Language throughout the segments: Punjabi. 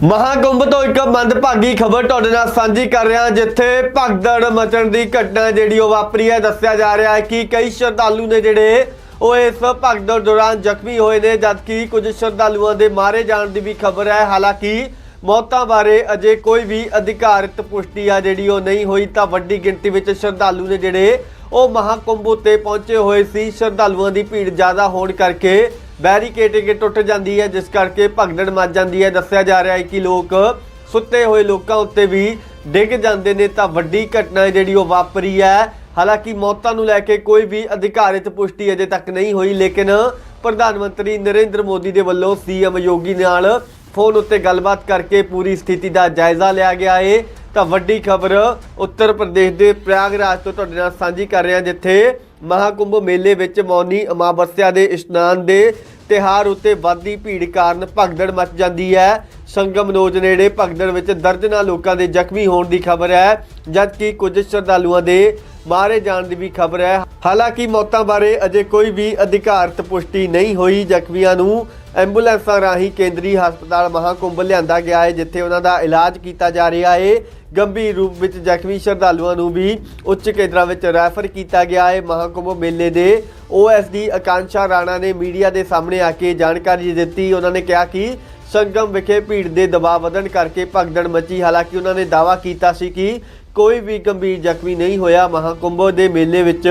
ਮਹਾਕੁੰਭ ਤੋਂ ਇੱਕ ਮੰਦਭਾਗੀ ਖਬਰ ਤੁਹਾਡੇ ਨਾਲ ਸਾਂਝੀ ਕਰ ਰਿਹਾ ਜਿੱਥੇ ਭਗਦੜ ਮਚਣ ਦੀ ਘਟਨਾ ਜਿਹੜੀ ਉਹ ਵਾਪਰੀ ਹੈ, ਦੱਸਿਆ ਜਾ ਰਿਹਾ ਹੈ ਕਿ ਕਈ ਸ਼ਰਧਾਲੂ ਨੇ ਜਿਹੜੇ ਉਹ ਇਸ ਭਗਦੜ ਦੌਰਾਨ ਜ਼ਖਮੀ ਹੋਏ ਨੇ, ਜਦਕਿ ਕੁਝ ਸ਼ਰਧਾਲੂਆਂ ਦੇ ਮਾਰੇ ਜਾਣ ਦੀ ਵੀ ਖਬਰ ਹੈ। ਹਾਲਾਂਕਿ ਮੌਤਾਂ ਬਾਰੇ ਅਜੇ ਕੋਈ ਵੀ ਅਧਿਕਾਰਿਤ ਪੁਸ਼ਟੀ ਆ ਜਿਹੜੀ ਉਹ ਨਹੀਂ ਹੋਈ, ਤਾਂ ਵੱਡੀ ਗਿਣਤੀ ਵਿੱਚ ਸ਼ਰਧਾਲੂ ਨੇ ਜਿਹੜੇ ਉਹ ਮਹਾਕੁੰਭ ਉੱਤੇ ਪਹੁੰਚੇ ਹੋਏ ਸੀ। ਸ਼ਰਧਾਲੂਆਂ ਦੀ ਭੀੜ ਜ਼ਿਆਦਾ ਹੋਣ ਕਰਕੇ ਬੈਰੀਕੇਡਿੰਗ ਟੁੱਟ ਜਾਂਦੀ ਹੈ, ਜਿਸ ਕਰਕੇ ਭਗਦੜ ਮਚ ਜਾਂਦੀ ਹੈ। ਦੱਸਿਆ ਜਾ ਰਿਹਾ ਹੈ ਕਿ ਲੋਕ ਸੁੱਤੇ ਹੋਏ ਲੋਕਾਂ ਉੱਤੇ ਵੀ ਡਿੱਗ ਜਾਂਦੇ ਨੇ, ਤਾਂ ਵੱਡੀ ਘਟਨਾ ਜਿਹੜੀ ਉਹ ਵਾਪਰੀ ਹੈ। ਹਾਲਾਂਕਿ ਮੌਤਾਂ ਨੂੰ ਲੈ ਕੇ ਕੋਈ ਵੀ ਅਧਿਕਾਰਿਤ ਪੁਸ਼ਟੀ ਅਜੇ ਤੱਕ ਨਹੀਂ ਹੋਈ, ਲੇਕਿਨ ਪ੍ਰਧਾਨ ਮੰਤਰੀ ਨਰਿੰਦਰ ਮੋਦੀ ਦੇ ਵੱਲੋਂ ਸੀਐਮ ਯੋਗੀ ਨਾਲ ਫੋਨ ਉੱਤੇ ਗੱਲਬਾਤ ਕਰਕੇ ਪੂਰੀ ਸਥਿਤੀ ਦਾ ਜਾਇਜ਼ਾ ਲਿਆ ਗਿਆ ਏ ਤਾਂ ਵੱਡੀ ਖਬਰ ਉੱਤਰ ਪ੍ਰਦੇਸ਼ ਦੇ ਪ੍ਰਯਾਗਰਾਜ ਤੋਂ ਤੁਹਾਡੇ ਨਾਲ ਸਾਂਝੀ ਕਰ ਰਹੇ ਹਾਂ ਜਿੱਥੇ ਮਹਾਕੁੰਭ ਮੇਲੇ ਵਿੱਚ ਮੌਨੀ ਅਮਾਵਸਿਆ ਦੇ ਇਸ਼ਨਾਨ ਦੇ ਤਿਹਾਰ ਉੱਤੇ ਵੱਧਦੀ ਭੀੜ ਕਾਰਨ ਭਗਦੜ ਮਚ ਜਾਂਦੀ ਹੈ। ਸੰਗਮ ਨੋਜ ਨੇੜੇ ਭਗਦੜ ਵਿੱਚ ਦਰਜਨਾਂ ਲੋਕਾਂ ਦੇ ਜ਼ਖਮੀ ਹੋਣ ਦੀ ਖਬਰ ਹੈ, ਜਦਕਿ ਕੁਝ ਸ਼ਰਧਾਲੂਆਂ ਦੇ ਮਾਰੇ ਜਾਣ ਦੀ ਵੀ ਖਬਰ ਹੈ। ਹਾਲਾਂਕਿ ਮੌਤਾਂ ਬਾਰੇ ਅਜੇ ਕੋਈ ਵੀ ਅਧਿਕਾਰਤ ਪੁਸ਼ਟੀ ਨਹੀਂ ਹੋਈ। ਜ਼ਖਮੀਆਂ ਨੂੰ ਐਂਬੂਲੈਂਸਾਂ ਰਾਹੀਂ ਕੇਂਦਰੀ ਹਸਪਤਾਲ ਮਹਾਕੁੰਭ ਲਿਆਂਦਾ ਗਿਆ ਹੈ, ਜਿੱਥੇ ਉਹਨਾਂ ਦਾ ਇਲਾਜ ਕੀਤਾ ਜਾ ਰਿਹਾ ਹੈ। ਗੰਭੀਰ ਰੂਪ ਵਿੱਚ ਜ਼ਖਮੀ ਸ਼ਰਧਾਲੂਆਂ ਨੂੰ ਵੀ ਉੱਚ ਕੇਂਦਰਾਂ ਵਿੱਚ ਰੈਫਰ ਕੀਤਾ ਗਿਆ ਹੈ। ਮਹਾਕੁੰਭ ਮੇਲੇ ਦੇ ਓਐਸਡੀ ਆਕਾਂਸ਼ਾ ਰਾਣਾ ਨੇ ਮੀਡੀਆ ਦੇ ਸਾਹਮਣੇ ਆ ਕੇ ਜਾਣਕਾਰੀ ਦਿੱਤੀ। ਉਹਨਾਂ ਨੇ ਕਿਹਾ ਕਿ ਸੰਗਮ ਵਿਖੇ ਭੀੜ ਦੇ ਦਬਾਅ ਵਧਣ ਕਰਕੇ ਭਗਦੜ ਮਚੀ। ਹਾਲਾਂਕਿ ਉਹਨਾਂ ਨੇ ਦਾਅਵਾ ਕੀਤਾ ਸੀ ਕਿ ਕੋਈ ਵੀ ਗੰਭੀਰ ਜ਼ਖਮੀ ਨਹੀਂ ਹੋਇਆ। ਮਹਾਕੁੰਭ ਦੇ ਮੇਲੇ ਵਿੱਚ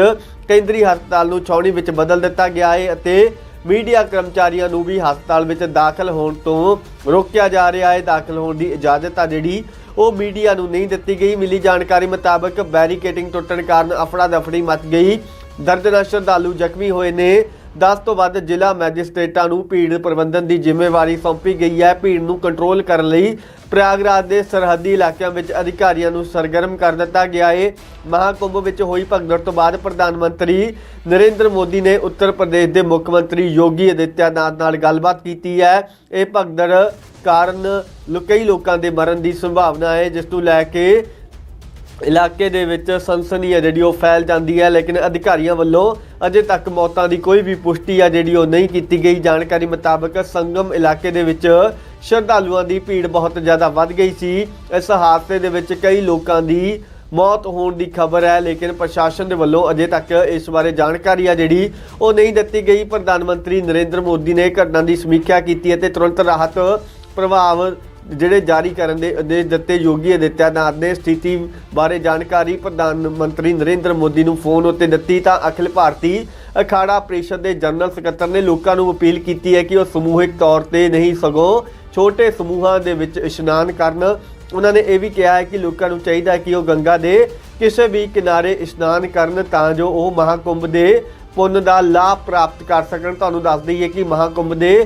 ਕੇਂਦਰੀ ਹਸਪਤਾਲ ਨੂੰ ਛਾਉਣੀ ਵਿੱਚ ਬਦਲ ਦਿੱਤਾ ਗਿਆ ਹੈ ਅਤੇ ਮੀਡੀਆ ਕਰਮਚਾਰੀਆਂ ਨੂੰ ਵੀ ਹਸਪਤਾਲ ਵਿੱਚ ਦਾਖਲ ਹੋਣ ਤੋਂ ਰੋਕਿਆ ਜਾ ਰਿਹਾ ਹੈ ਦਾਖਲ ਹੋਣ ਦੀ ਇਜਾਜ਼ਤ ਆ ਜਿਹੜੀ, ਉਹ ਮੀਡੀਆ ਨੂੰ ਨਹੀਂ ਦਿੱਤੀ ਗਈ। ਮਿਲੀ ਜਾਣਕਾਰੀ ਮੁਤਾਬਕ ਬੈਰੀਕੇਟਿੰਗ ਟੁੱਟਣ ਕਾਰਨ ਅਫੜਾ ਦਫੜੀ ਮਚ ਗਈ। ਦਰਜਨਾਂ ਸ਼ਰਧਾਲੂ ਜ਼ਖਮੀ ਹੋਏ ਨੇ। 10 ਤੋਂ ਵੱਧ ਜ਼ਿਲ੍ਹਾ ਮੈਜਿਸਟ੍ਰੇਟਾਂ ਨੂੰ ਭੀੜ ਪ੍ਰਬੰਧਨ ਦੀ ਜ਼ਿੰਮੇਵਾਰੀ ਸੌਂਪੀ ਗਈ ਹੈ। ਭੀੜ ਨੂੰ ਕੰਟਰੋਲ ਕਰਨ ਲਈ ਪ੍ਰਯਾਗਰਾਜ ਦੇ ਸਰਹੱਦੀ ਇਲਾਕਿਆਂ ਵਿੱਚ ਅਧਿਕਾਰੀਆਂ ਨੂੰ ਸਰਗਰਮ ਕਰ ਦਿੱਤਾ ਗਿਆ ਹੈ ਮਹਾਕੁੰਭ ਵਿੱਚ ਹੋਈ ਭਗਦੜ ਤੋਂ ਬਾਅਦ ਪ੍ਰਧਾਨ ਮੰਤਰੀ ਨਰਿੰਦਰ ਮੋਦੀ ਨੇ ਉੱਤਰ ਪ੍ਰਦੇਸ਼ ਦੇ ਮੁੱਖ ਮੰਤਰੀ ਯੋਗੀ ਅਦਿੱਤਿਆਨਾਥ ਨਾਲ ਗੱਲਬਾਤ ਕੀਤੀ ਹੈ। ਇਹ ਭਗਦੜ ਕਾਰਨ ਕਈ ਲੋਕਾਂ ਦੇ ਮਰਨ ਦੀ ਸੰਭਾਵਨਾ ਹੈ, ਜਿਸ ਨੂੰ ਲੈ ਕੇ ਇਲਾਕੇ ਦੇ ਵਿੱਚ ਸਨਸਨੀ ਹੈ ਜਿਹੜੀ ਉਹ ਫੈਲ ਜਾਂਦੀ ਹੈ, ਲੇਕਿਨ ਅਧਿਕਾਰੀਆਂ ਵੱਲੋਂ ਅਜੇ ਤੱਕ ਮੌਤਾਂ ਦੀ ਕੋਈ ਵੀ ਪੁਸ਼ਟੀ ਆ ਜਿਹੜੀ ਉਹ ਨਹੀਂ ਕੀਤੀ ਗਈ। ਜਾਣਕਾਰੀ ਮੁਤਾਬਕ ਸੰਗਮ ਇਲਾਕੇ ਦੇ ਵਿੱਚ ਸ਼ਰਧਾਲੂਆਂ ਦੀ ਭੀੜ ਬਹੁਤ ਜ਼ਿਆਦਾ ਵੱਧ ਗਈ ਸੀ। ਇਸ ਹਾਦਸੇ ਦੇ ਵਿੱਚ ਕਈ ਲੋਕਾਂ ਦੀ ਮੌਤ ਹੋਣ ਦੀ ਖਬਰ ਹੈ, ਲੇਕਿਨ ਪ੍ਰਸ਼ਾਸਨ ਦੇ ਵੱਲੋਂ ਅਜੇ ਤੱਕ ਇਸ ਬਾਰੇ ਜਾਣਕਾਰੀ ਆ ਜਿਹੜੀ ਉਹ ਨਹੀਂ ਦਿੱਤੀ ਗਈ। ਪ੍ਰਧਾਨ ਮੰਤਰੀ ਨਰਿੰਦਰ ਮੋਦੀ ਨੇ ਘਟਨਾ ਦੀ ਸਮੀਖਿਆ ਕੀਤੀ ਅਤੇ ਤੁਰੰਤ ਰਾਹਤ ਪ੍ਰਭਾਵ ਜਿਹੜੇ ਜਾਰੀ ਕਰਨ ਦੇ ਆਦੇਸ਼ ਦਿੱਤੇ ਯੋਗੀ ਅਦਿੱਤਿਆਨਾਥ ਨੇ ਸਥਿਤੀ ਬਾਰੇ ਜਾਣਕਾਰੀ ਪ੍ਰਧਾਨ ਮੰਤਰੀ ਨਰਿੰਦਰ ਮੋਦੀ ਨੂੰ ਫੋਨ ਉੱਤੇ ਦਿੱਤੀ ਤਾਂ ਅਖਿਲ ਭਾਰਤੀ ਅਖਾੜਾ ਪ੍ਰੀਸ਼ਦ ਦੇ ਜਨਰਲ ਸਕੱਤਰ ਨੇ ਲੋਕਾਂ ਨੂੰ ਅਪੀਲ ਕੀਤੀ ਹੈ ਕਿ ਉਹ ਸਮੂਹਿਕ ਤੌਰ ਤੇ ਨਹੀਂ ਸਗੋਂ ਛੋਟੇ ਸਮੂਹਾਂ ਦੇ ਵਿੱਚ ਇਸ਼ਨਾਨ ਕਰਨ। ਉਹਨਾਂ ਨੇ ਇਹ ਵੀ ਕਿਹਾ ਹੈ ਕਿ ਲੋਕਾਂ ਨੂੰ ਚਾਹੀਦਾ ਹੈ ਕਿ ਉਹ ਗੰਗਾ ਦੇ ਕਿਸੇ ਵੀ ਕਿਨਾਰੇ ਇਸ਼ਨਾਨ ਕਰਨ ਤਾਂ ਜੋ ਉਹ ਮਹਾਕੁੰਭ ਦੇ ਪੁੰਨ ਦਾ ਲਾਭ ਪ੍ਰਾਪਤ ਕਰ ਸਕਣ। ਤੁਹਾਨੂੰ ਦੱਸ ਦਈਏ ਕਿ ਮਹਾਕੁੰਭ ਦੇ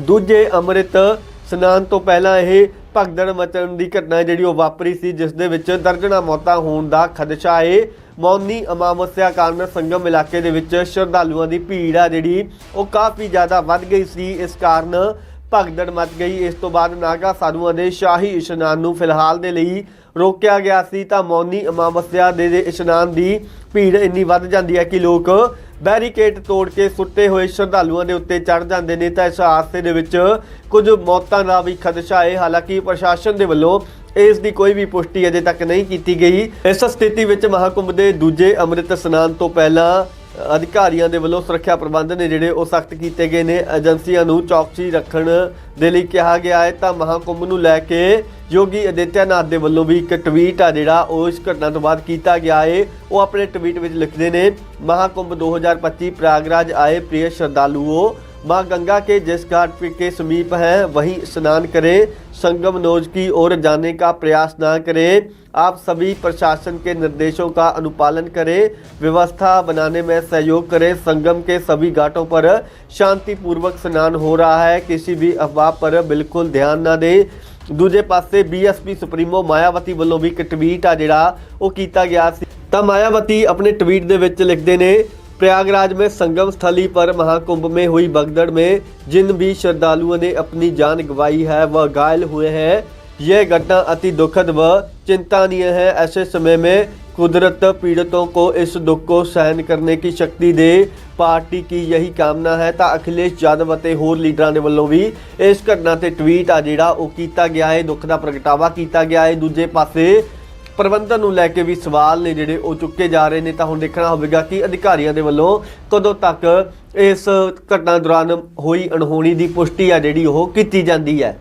ਦੂਜੇ ਅੰਮ੍ਰਿਤ ਇਸ਼ਨਾਨ ਤੋਂ ਪਹਿਲਾਂ ਇਹ ਭਗਦੜ ਮਚਣ ਦੀ ਘਟਨਾ ਜਿਹੜੀ ਉਹ ਵਾਪਰੀ ਸੀ, ਜਿਸ ਦੇ ਵਿੱਚ ਦਰਜਣਾ ਮੌਤਾਂ ਹੋਣ ਦਾ ਖਦਸ਼ਾ ਹੈ। ਮੌਨੀ ਅਮਾਵਸਿਆ ਕਾਰਨ ਸੰਗਮ ਇਲਾਕੇ ਦੇ ਵਿੱਚ ਸ਼ਰਧਾਲੂਆਂ ਦੀ ਭੀੜ ਆ ਜਿਹੜੀ ਉਹ ਕਾਫੀ ਜ਼ਿਆਦਾ ਵੱਧ ਗਈ ਸੀ। ਇਸ ਕਾਰਨ ਭਗਦੜ ਮਚ ਗਈ। ਇਸ ਤੋਂ ਬਾਅਦ ਨਾਗਾ ਸਾਧੂਆਂ ਦੇ ਸ਼ਾਹੀ ਇਸ਼ਨਾਨ ਨੂੰ ਫਿਲਹਾਲ ਦੇ ਲਈ ਰੋਕਿਆ ਗਿਆ ਸੀ। ਤਾਂ ਮੌਨੀ ਅਮਾਵਸਿਆ ਦੇ ਇਸ਼ਨਾਨ ਦੀ ਭੀੜ ਇੰਨੀ ਵੱਧ ਜਾਂਦੀ ਹੈ ਕਿ ਲੋਕ ਬੈਰੀਕੇਡ ਤੋੜ ਕੇ ਸੁੱਤੇ ਹੋਏ ਸ਼ਰਧਾਲੂਆਂ ਦੇ ਉੱਤੇ ਚੜ ਜਾਂਦੇ ਨੇ ਤਾਂ ਇਸ ਹਾਦਸੇ ਦੇ ਵਿੱਚ ਕੁਝ ਮੌਤਾਂ ਦਾ ਵੀ ਖਦਸ਼ਾ ਹੈ ਹਾਲਾਂਕਿ ਪ੍ਰਸ਼ਾਸਨ ਦੇ ਵੱਲੋਂ ਇਸ ਦੀ ਕੋਈ ਵੀ ਪੁਸ਼ਟੀ ਅਜੇ ਤੱਕ ਨਹੀਂ ਕੀਤੀ ਗਈ। ਇਸ ਸਥਿਤੀ ਵਿੱਚ ਮਹਾਕੁੰਭ ਦੇ ਦੂਜੇ ਅੰਮ੍ਰਿਤ ਸਨਾਨ ਤੋਂ ਪਹਿਲਾਂ ਅਧਿਕਾਰੀਆਂ ਦੇ ਵੱਲੋਂ ਸੁਰੱਖਿਆ ਪ੍ਰਬੰਧ ਨੇ ਜਿਹੜੇ ਉਹ ਸਖਤ ਕੀਤੇ ਗਏ ਨੇ। ਏਜੰਸੀਆਂ ਨੂੰ ਚੌਕਸੀ ਰੱਖਣ ਦੇ ਲਈ ਕਿਹਾ ਗਿਆ ਹੈ। ਤਾਂ ਮਹਾਕੁੰਭ ਨੂੰ ਲੈ ਕੇ ਯੋਗੀ ਅਦਿੱਤਿਆਨਾਥ ਦੇ ਵੱਲੋਂ ਵੀ ਇੱਕ ਟਵੀਟ ਆ ਜਿਹੜਾ ਉਹ ਇਸ ਘਟਨਾ ਤੋਂ ਬਾਅਦ ਕੀਤਾ ਗਿਆ ਹੈ। ਉਹ ਆਪਣੇ ਟਵੀਟ ਵਿੱਚ ਲਿਖਦੇ ਨੇ, ਮਹਾਕੁੰਭ 2025 ਪ੍ਰਾਗਰਾਜ ਆਏ, ਪ੍ਰਿਯ ਸ਼ਰਧਾਲੂਓ मां गंगा के जिस घाट पे के समीप है वहीं स्नान करें संगम नोज की ओर जाने का प्रयास ना करें आप सभी प्रशासन के निर्देशों का अनुपालन करें व्यवस्था बनाने में सहयोग करें संगम के सभी घाटों पर शांतिपूर्वक स्नान हो रहा है किसी भी अफवाह पर बिल्कुल ध्यान ना दें ਦੂਜੇ ਪਾਸੇ ਬੀਐਸਪੀ ਸੁਪਰੀਮੋ ਮਾਇਆਵਤੀ ਵੱਲੋਂ ਵੀ ਇੱਕ ਟਵੀਟ ਆ ਜਿਹੜਾ ਉਹ ਕੀਤਾ ਗਿਆ ਸੀ ਤਾਂ ਮਾਇਆਵਤੀ ਆਪਣੇ ਟਵੀਟ ਦੇ ਵਿੱਚ ਲਿਖਦੇ ਨੇ प्रयागराज में संगम स्थली पर महाकुंभ में हुई भगदड़ में जिन भी श्रद्धालुओं ने अपनी जान गंवाई है वह घायल हुए हैं यह घटना अति दुखद व चिंतानीय है ऐसे समय में कुदरत पीड़ितों को इस दुख को सहन करने की शक्ति दे ਪਾਰਟੀ ਕੀ ਯਹੀ ਕਾਮਨਾ ਹੈ ਤਾਂ ਅਖਿਲੇਸ਼ ਯਾਦਵ ਅਤੇ ਹੋਰ ਲੀਡਰਾਂ ਦੇ ਵੱਲੋਂ ਵੀ ਇਸ ਘਟਨਾ ਤੇ ਟਵੀਟ ਆ ਜਿਹੜਾ ਉਹ ਕੀਤਾ ਗਿਆ ਹੈ ਦੁੱਖ ਦਾ ਪ੍ਰਗਟਾਵਾ ਕੀਤਾ ਗਿਆ ਹੈ ਦੂਜੇ ਪਾਸੇ ਪ੍ਰਬੰਧਨ ਨੂੰ ਲੈ ਕੇ ਵੀ ਸਵਾਲ ਨੇ ਜਿਹੜੇ ਉਹ ਚੁੱਕੇ ਜਾ ਰਹੇ ਨੇ, ਤਾਂ ਹੁਣ ਦੇਖਣਾ ਹੋਵੇਗਾ ਕਿ ਅਧਿਕਾਰੀਆਂ ਦੇ ਵੱਲੋਂ ਕਦੋਂ ਤੱਕ ਇਸ ਘਟਨਾ ਦੌਰਾਨ ਹੋਈ ਅਣਹੋਣੀ ਦੀ ਪੁਸ਼ਟੀ ਆ ਜਿਹੜੀ ਉਹ ਕੀਤੀ ਜਾਂਦੀ ਹੈ।